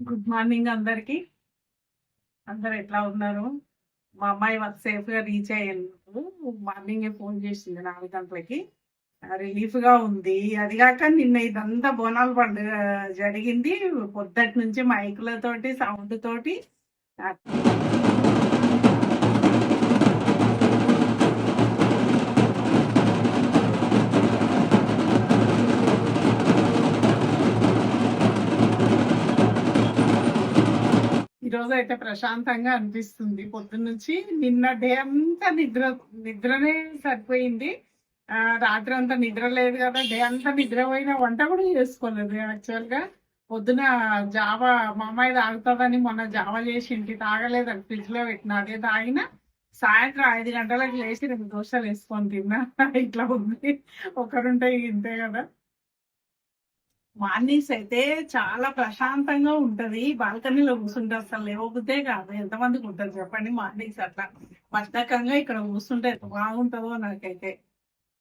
Good morning అందరికి. అందరు ఎట్లా ఉన్నారు? మా అమ్మాయి వర్క్ సేఫ్గా రీచ్ అయ్యాను మార్నింగ్ ఫోన్ చేసింది నాలుగు గంటలకి. రిలీఫ్గా ఉంది. అది కాక నిన్న ఇదంతా బోనాలు పండుగ జరిగింది. పొద్దుటి నుంచి మైకులతోటి సౌండ్ తోటి. ఈ రోజు అయితే ప్రశాంతంగా అనిపిస్తుంది. పొద్దున్న నుంచి నిన్న డే అంతా నిద్ర నిద్రనే సరిపోయింది. రాత్రి అంతా నిద్ర లేదు కదా డే అంతా నిద్రపోయిన వంట కూడా చేసుకోలేదు యాక్చువల్గా పొద్దున జావా మా అమ్మాయి తాగుతుందని మొన్న జావా చేసి ఇంటి తాగలేదు అది ఫ్రిడ్జ్లో పెట్టిన అదే తాగిన. సాయంత్రం ఐదు గంటలకు లేచి రెండు దోశలు వేసుకొని తిన్నా. ఇట్లా ఉంది. ఒకరుంటే ఇంతే కదా. మార్నింగ్స్ అయితే చాలా ప్రశాంతంగా ఉంటది. బాల్కనీలో కూర్చుంటే అసలు లేవబుద్దే కాదు. ఎంతమందికి ఉంటుంది చెప్పండి మార్నింగ్స్ అట్లా? బద్ధకంగా ఇక్కడ కూర్చుంటే బాగుంటుందో నాకైతే.